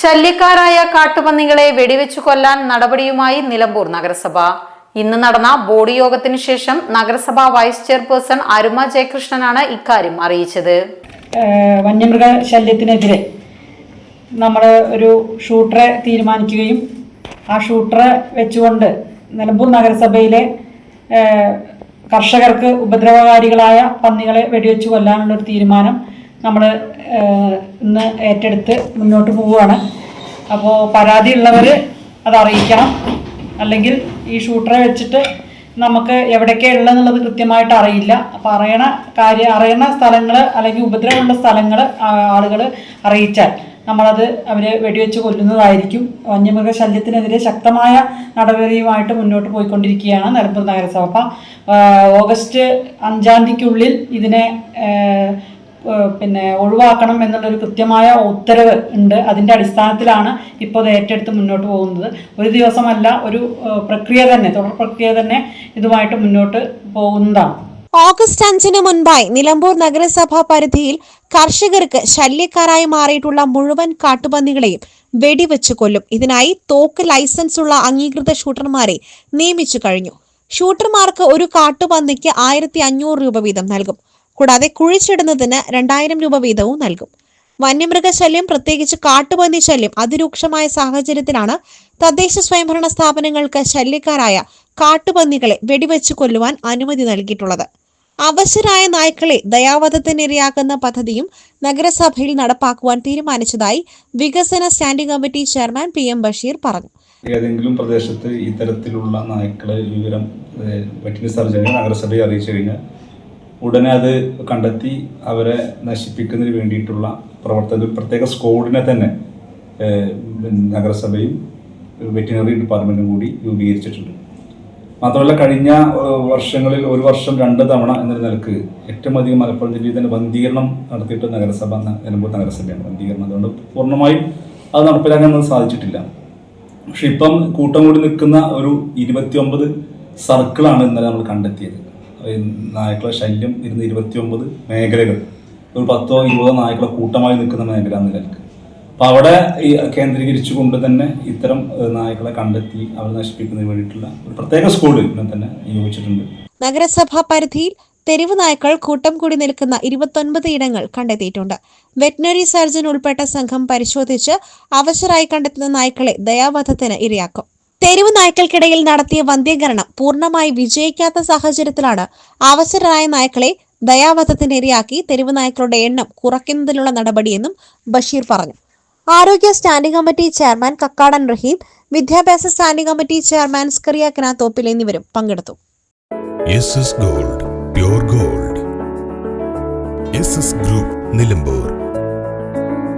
ശല്യക്കാരായ കാട്ടുപന്നികളെ വെടിവെച്ചു കൊല്ലാൻ നടപടിയുമായി നിലമ്പൂർ നഗരസഭ. ഇന്ന് നടന്ന ബോർഡ് യോഗത്തിന് ശേഷം നഗരസഭാ വൈസ് ചെയർപേഴ്സൺ അരുമ ജയകൃഷ്ണനാണ് ഇക്കാര്യം അറിയിച്ചത്. വന്യമൃഗ ശല്യത്തിനെതിരെ നമ്മൾ ഒരു ഷൂട്ടറെ തീരുമാനിക്കുകയും ആ ഷൂട്ടറെ വെച്ചുകൊണ്ട് നിലമ്പൂർ നഗരസഭയിലെ കർഷകർക്ക് ഉപദ്രവകാരികളായ പന്നികളെ വെടിവെച്ചു കൊല്ലാനുള്ള ഒരു തീരുമാനം നമ്മൾ ഇന്ന് ഏറ്റെടുത്ത് മുന്നോട്ട് പോവുകയാണ്. അപ്പോൾ പരാതിയുള്ളവർ അത് അറിയിക്കണം അല്ലെങ്കിൽ ഈ ഷൂട്ടറെ വെച്ചിട്ട് നമുക്ക് എവിടേക്കാണ് ഉള്ളതെന്നുള്ളത് കൃത്യമായിട്ട് അറിയില്ല. അപ്പോൾ അറിയണ കാര്യം അറിയണ സ്ഥലങ്ങൾ അല്ലെങ്കിൽ ഉപദ്രവമുള്ള സ്ഥലങ്ങൾ ആളുകൾ അറിയിച്ചാൽ നമ്മളത് അവരെ വെടിവെച്ച് കൊല്ലുന്നതായിരിക്കും. വന്യമൃഗ ശല്യത്തിനെതിരെ ശക്തമായ നടപടിയുമായിട്ട് മുന്നോട്ട് പോയിക്കൊണ്ടിരിക്കുകയാണ് നിലമ്പൂർ നഗരസഭ. ഓഗസ്റ്റ് അഞ്ചാം തീയതിക്കുള്ളിൽ ഇതിനെ പിന്നെ ഒഴിവാക്കണം എന്നുള്ളൊരു കൃത്യമായ ഉത്തരവ് ഉണ്ട്. അതിന്റെ അടിസ്ഥാനത്തിലാണ് ഇപ്പോൾ ഇത് ഏറ്റെടുത്ത് മുന്നോട്ട് പോകുന്നത്. ഒരു ദിവസമല്ല ഒരു പ്രക്രിയ തന്നെ തുടർ പ്രക്രിയ തന്നെ ഇതുമായിട്ട് മുന്നോട്ട് പോകുന്നതാണ്. ഓഗസ്റ്റ് അഞ്ചിന് മുൻപായി നിലമ്പൂർ നഗരസഭാ പരിധിയിൽ കർഷകർക്ക് ശല്യക്കാരായി മാറിയിട്ടുള്ള മുഴുവൻ കാട്ടുപന്നികളെയും വെടിവെച്ച് കൊല്ലും. ഇതിനായി തോക്ക് ലൈസൻസ് ഉള്ള അംഗീകൃത ഷൂട്ടർമാരെ നിയമിച്ചു കഴിഞ്ഞു. ഷൂട്ടർമാർക്ക് ഒരു കാട്ടുപന്നിക്ക് ആയിരത്തി അഞ്ഞൂറ് രൂപ വീതം നൽകും. കൂടാതെ കുഴിച്ചിടുന്നതിന് രണ്ടായിരം രൂപ വീതവും നൽകും. വന്യമൃഗശല്യം പ്രത്യേകിച്ച് കാട്ടുപന്നി ശല്യം അതിരൂക്ഷമായ സാഹചര്യത്തിലാണ് തദ്ദേശ സ്വയംഭരണ സ്ഥാപനങ്ങൾക്ക് ശല്യക്കാരായ കാട്ടുപന്നികളെ വെടിവെച്ച് കൊല്ലുവാൻ അനുമതി നൽകിയിട്ടുള്ളത്. അവശരായ നായ്ക്കളെ ദയാവധത്തിനിരയാക്കുന്ന പദ്ധതിയും നഗരസഭയിൽ നടപ്പാക്കുവാൻ തീരുമാനിച്ചതായി വികസന standing committee chairman P M Basheer പറഞ്ഞു. ഏതെങ്കിലും പ്രദേശത്ത് ഇത്തരത്തിലുള്ള നായ്ക്കളെ വിവരം നഗരസഭയെ അറിയിച്ചു കഴിഞ്ഞാൽ ഉടനെ അത് കണ്ടെത്തി അവരെ നശിപ്പിക്കുന്നതിന് വേണ്ടിയിട്ടുള്ള പ്രവർത്തനം പ്രത്യേക സ്ക്വാഡിനെ തന്നെ നഗരസഭയും വെറ്റിനറി ഡിപ്പാർട്ട്മെന്റും കൂടി രൂപീകരിച്ചിട്ടുണ്ട്. മാത്രമല്ല കഴിഞ്ഞ വർഷങ്ങളിൽ ഒരു വർഷം രണ്ട് തവണ എന്ന നിലയ്ക്ക് ഏറ്റവും അധികം മലപ്പുറം ജില്ലയിൽ തന്നെ വന്ധീകരണം നടത്തിയിട്ട് നഗരസഭ നിലമ്പൂർ നഗരസഭയാണ് വന്ധീകരണം. അതുകൊണ്ട് പൂർണമായും അത് നടപ്പിലാക്കാൻ നമുക്ക് സാധിച്ചിട്ടില്ല. പക്ഷെ ഇപ്പം കൂട്ടം കൂടി നിൽക്കുന്ന ഒരു ഇരുപത്തിയൊമ്പത് സർക്കിളാണ് ഇന്നലെ നമ്മൾ കണ്ടെത്തിയത്. നായ്ക്കളെ ശല്യം ഇരുന്ന് ഇരുപത്തിയൊമ്പത് മേഖലകൾ. ഒരു പത്തോ ഇരുപതോ നായ്ക്കളെ കൂട്ടമായി നിൽക്കുന്ന മേഖല എന്ന നിലയ്ക്ക് അപ്പം അവിടെ ഈ കേന്ദ്രീകരിച്ചുകൊണ്ട് തന്നെ ഇത്തരം നായ്ക്കളെ കണ്ടെത്തി അവർ നശിപ്പിക്കുന്നതിന് വേണ്ടിയിട്ടുള്ള ഒരു പ്രത്യേക സ്കൂളിൽ തന്നെ നിയോഗിച്ചിട്ടുണ്ട്. നഗരസഭാ പരിധിയിൽ തെരുവ് നായ്ക്കൾ കൂട്ടം കൂടി നിൽക്കുന്ന ഇരുപത്തൊൻപത് ഇടങ്ങൾ കണ്ടെത്തിയിട്ടുണ്ട്. വെറ്റിനറി സർജൻ ഉൾപ്പെട്ട സംഘം പരിശോധിച്ച് അവശരായി കണ്ടെത്തുന്ന നായ്ക്കളെ ദയാവധത്തിന് ഇരയാക്കും. തെരുവ് നായ്ക്കൾക്കിടയിൽ നടത്തിയ വന്ധ്യീകരണം പൂർണമായി വിജയിക്കാത്ത സാഹചര്യത്തിലാണ് അവസരരായ നായ്ക്കളെ ദയാവധത്തിന് ഇരയാക്കി തെരുവ് നായ്ക്കളുടെ എണ്ണം കുറയ്ക്കുന്നതിനുള്ള നടപടിയെന്നും ബഷീർ പറഞ്ഞു. ആരോഗ്യ standing committee chairman Kakkadan Raheem വിദ്യാഭ്യാസ standing committee chairman Scaria Kanathoppil എന്നിവരും പങ്കെടുത്തു. Gold gold. ഗ്രൂപ്പ് നിലമ്പൂർ.